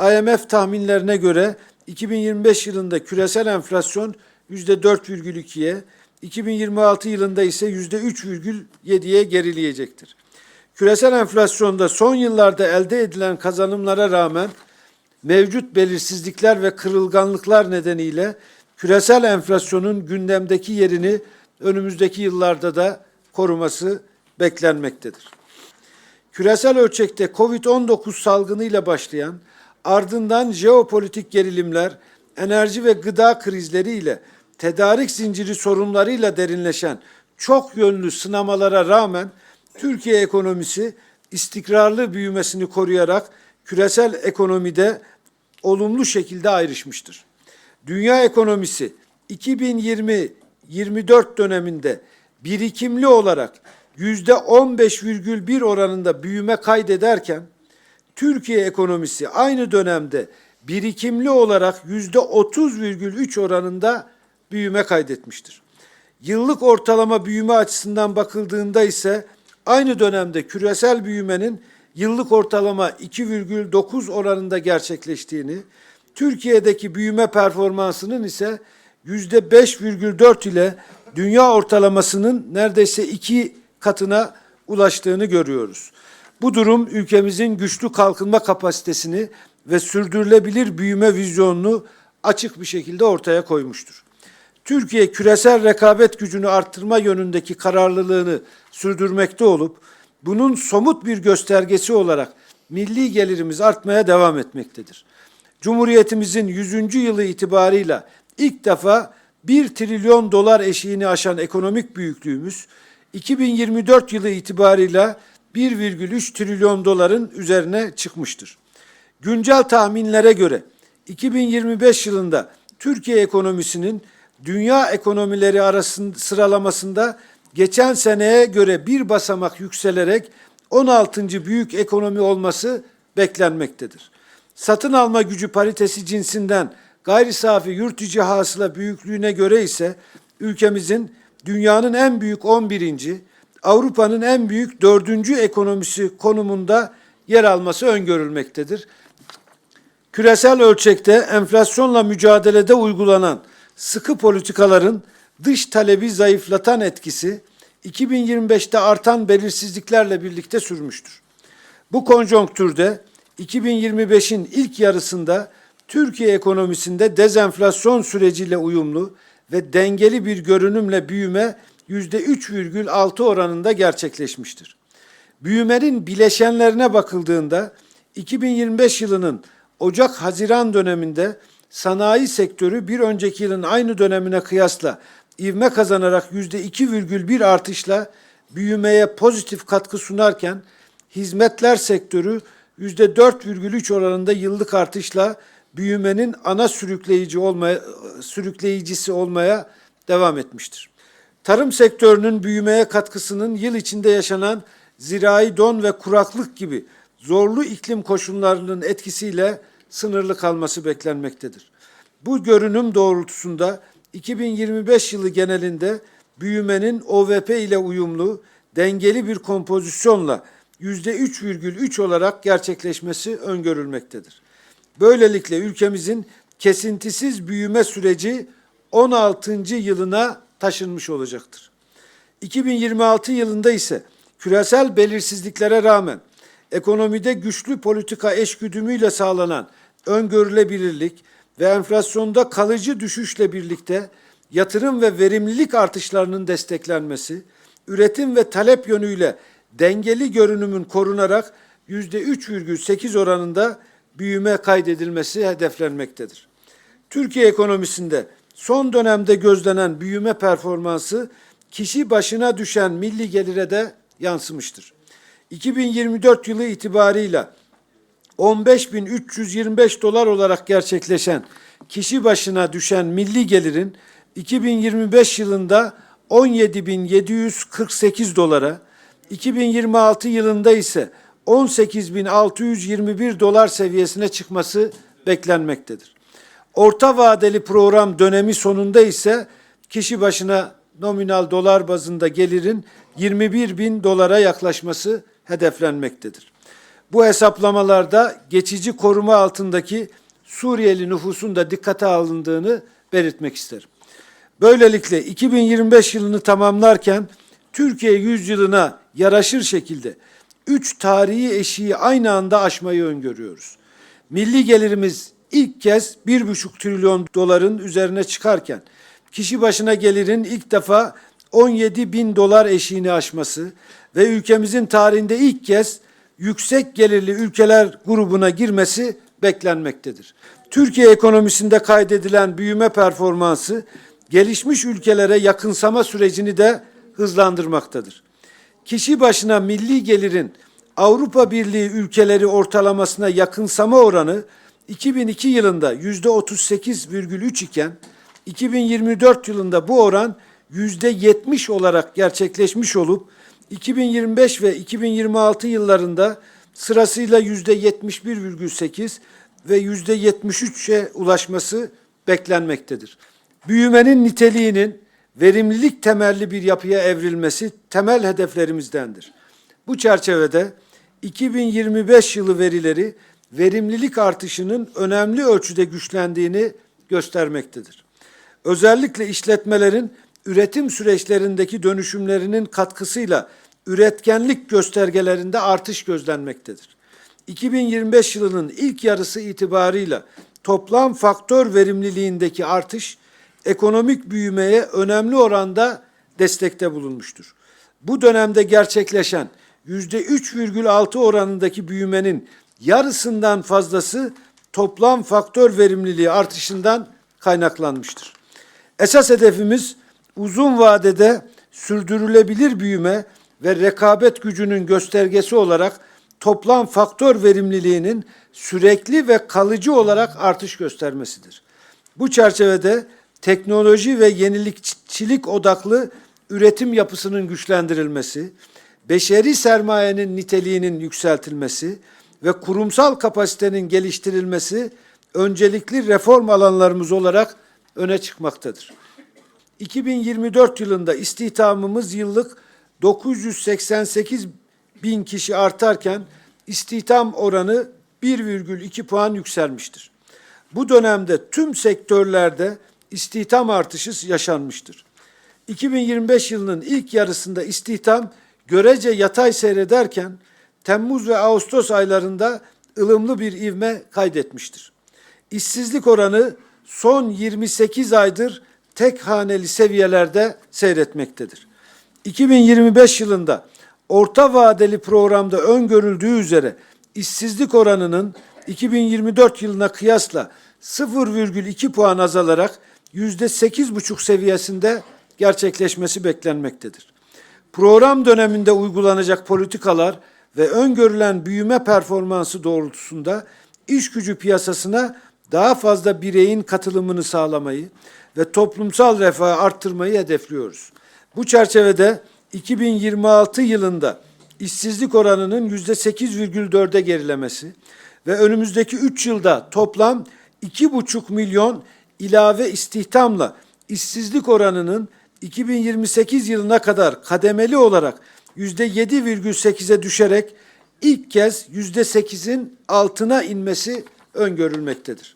IMF tahminlerine göre 2025 yılında küresel enflasyon %4,2'ye, 2026 yılında ise %3,7'ye gerileyecektir. Küresel enflasyonda son yıllarda elde edilen kazanımlara rağmen mevcut belirsizlikler ve kırılganlıklar nedeniyle küresel enflasyonun gündemdeki yerini önümüzdeki yıllarda da koruması beklenmektedir. Küresel ölçekte Covid-19 salgınıyla başlayan, ardından jeopolitik gerilimler, enerji ve gıda krizleriyle, tedarik zinciri sorunlarıyla derinleşen çok yönlü sınamalara rağmen Türkiye ekonomisi istikrarlı büyümesini koruyarak küresel ekonomide olumlu şekilde ayrışmıştır. Dünya ekonomisi 2020-24 döneminde birikimli olarak yüzde 15,1 oranında büyüme kaydederken Türkiye ekonomisi aynı dönemde birikimli olarak yüzde 30,3 oranında büyüme kaydetmiştir. Yıllık ortalama büyüme açısından bakıldığında ise aynı dönemde küresel büyümenin yıllık ortalama 2,9 oranında gerçekleştiğini, Türkiye'deki büyüme performansının ise yüzde 5,4 ile dünya ortalamasının neredeyse iki katına ulaştığını görüyoruz. Bu durum ülkemizin güçlü kalkınma kapasitesini ve sürdürülebilir büyüme vizyonunu açık bir şekilde ortaya koymuştur. Türkiye küresel rekabet gücünü arttırma yönündeki kararlılığını sürdürmekte olup bunun somut bir göstergesi olarak milli gelirimiz artmaya devam etmektedir. Cumhuriyetimizin 100. yılı itibarıyla ilk defa 1 trilyon dolar eşiğini aşan ekonomik büyüklüğümüz 2024 yılı itibarıyla 1,3 trilyon doların üzerine çıkmıştır. Güncel tahminlere göre 2025 yılında Türkiye ekonomisinin dünya ekonomileri arasında sıralamasında geçen seneye göre bir basamak yükselerek 16. büyük ekonomi olması beklenmektedir. Satın alma gücü paritesi cinsinden gayri safi yurt içi hasıla büyüklüğüne göre ise ülkemizin dünyanın en büyük 11. Avrupa'nın en büyük 4. ekonomisi konumunda yer alması öngörülmektedir. Küresel ölçekte enflasyonla mücadelede uygulanan sıkı politikaların dış talebi zayıflatan etkisi 2025'te artan belirsizliklerle birlikte sürmüştür. Bu konjonktürde 2025'in ilk yarısında Türkiye ekonomisinde dezenflasyon süreciyle uyumlu ve dengeli bir görünümle büyüme %3,6 oranında gerçekleşmiştir. Büyümenin bileşenlerine bakıldığında 2025 yılının Ocak-Haziran döneminde sanayi sektörü bir önceki yılın aynı dönemine kıyasla ivme kazanarak %2,1 artışla büyümeye pozitif katkı sunarken hizmetler sektörü %4,3 oranında yıllık artışla büyümenin ana sürükleyici olmaya, sürükleyicisi olmaya devam etmiştir. Tarım sektörünün büyümeye katkısının yıl içinde yaşanan zirai don ve kuraklık gibi zorlu iklim koşullarının etkisiyle sınırlı kalması beklenmektedir. Bu görünüm doğrultusunda 2025 yılı genelinde büyümenin OVP ile uyumlu, dengeli bir kompozisyonla %3,3 olarak gerçekleşmesi öngörülmektedir. Böylelikle ülkemizin kesintisiz büyüme süreci 16. yılına taşınmış olacaktır. 2026 yılında ise küresel belirsizliklere rağmen ekonomide güçlü politika eşgüdümüyle sağlanan öngörülebilirlik ve enflasyonda kalıcı düşüşle birlikte yatırım ve verimlilik artışlarının desteklenmesi, üretim ve talep yönüyle dengeli görünümün korunarak %3,8 oranında büyüme kaydedilmesi hedeflenmektedir. Türkiye ekonomisinde son dönemde gözlenen büyüme performansı kişi başına düşen milli gelire de yansımıştır. 2024 yılı itibarıyla 15.325 dolar olarak gerçekleşen kişi başına düşen milli gelirin 2025 yılında 17.748 dolara, 2026 yılında ise 18.621 dolar seviyesine çıkması beklenmektedir. Orta vadeli program dönemi sonunda ise kişi başına nominal dolar bazında gelirin 21 bin dolara yaklaşması hedeflenmektedir. Bu hesaplamalarda geçici koruma altındaki Suriyeli nüfusun da dikkate alındığını belirtmek isterim. Böylelikle 2025 yılını tamamlarken Türkiye yüzyılına yaraşır şekilde üç tarihi eşiği aynı anda aşmayı öngörüyoruz. Milli gelirimiz ilk kez 1,5 trilyon doların üzerine çıkarken kişi başına gelirin ilk defa 17 bin dolar eşiğini aşması ve ülkemizin tarihinde ilk kez yüksek gelirli ülkeler grubuna girmesi beklenmektedir. Türkiye ekonomisinde kaydedilen büyüme performansı gelişmiş ülkelere yakınsama sürecini de hızlandırmaktadır. Kişi başına milli gelirin Avrupa Birliği ülkeleri ortalamasına yakınsama oranı 2002 yılında yüzde 38,3 iken 2024 yılında bu oran yüzde 70 olarak gerçekleşmiş olup 2025 ve 2026 yıllarında sırasıyla yüzde 71,8 ve yüzde 73'e ulaşması beklenmektedir. Büyümenin niteliğinin verimlilik temelli bir yapıya evrilmesi temel hedeflerimizdendir. Bu çerçevede 2025 yılı verileri verimlilik artışının önemli ölçüde güçlendiğini göstermektedir. Özellikle işletmelerin üretim süreçlerindeki dönüşümlerinin katkısıyla üretkenlik göstergelerinde artış gözlenmektedir. 2025 yılının ilk yarısı itibarıyla toplam faktör verimliliğindeki artış ekonomik büyümeye önemli oranda destekte bulunmuştur. Bu dönemde gerçekleşen %3,6 oranındaki büyümenin yarısından fazlası toplam faktör verimliliği artışından kaynaklanmıştır. Esas hedefimiz uzun vadede sürdürülebilir büyüme ve rekabet gücünün göstergesi olarak toplam faktör verimliliğinin sürekli ve kalıcı olarak artış göstermesidir. Bu çerçevede teknoloji ve yenilikçilik odaklı üretim yapısının güçlendirilmesi, beşeri sermayenin niteliğinin yükseltilmesi ve kurumsal kapasitenin geliştirilmesi öncelikli reform alanlarımız olarak öne çıkmaktadır. 2024 yılında istihdamımız yıllık 988 bin kişi artarken istihdam oranı 1,2 puan yükselmiştir. Bu dönemde tüm sektörlerde istihdam artışı yaşanmıştır. 2025 yılının ilk yarısında istihdam görece yatay seyrederken Temmuz ve Ağustos aylarında ılımlı bir ivme kaydetmiştir. İşsizlik oranı son 28 aydır tek haneli seviyelerde seyretmektedir. 2025 yılında orta vadeli programda öngörüldüğü üzere işsizlik oranının 2024 yılına kıyasla 0,2 puan azalarak %8,5 seviyesinde gerçekleşmesi beklenmektedir. Program döneminde uygulanacak politikalar ve öngörülen büyüme performansı doğrultusunda iş gücü piyasasına daha fazla bireyin katılımını sağlamayı ve toplumsal refahı arttırmayı hedefliyoruz. Bu çerçevede 2026 yılında işsizlik oranının %8,4'e gerilemesi ve önümüzdeki 3 yılda toplam 2,5 milyon ilave istihdamla işsizlik oranının 2028 yılına kadar kademeli olarak %7,8'e düşerek ilk kez %8'in altına inmesi öngörülmektedir.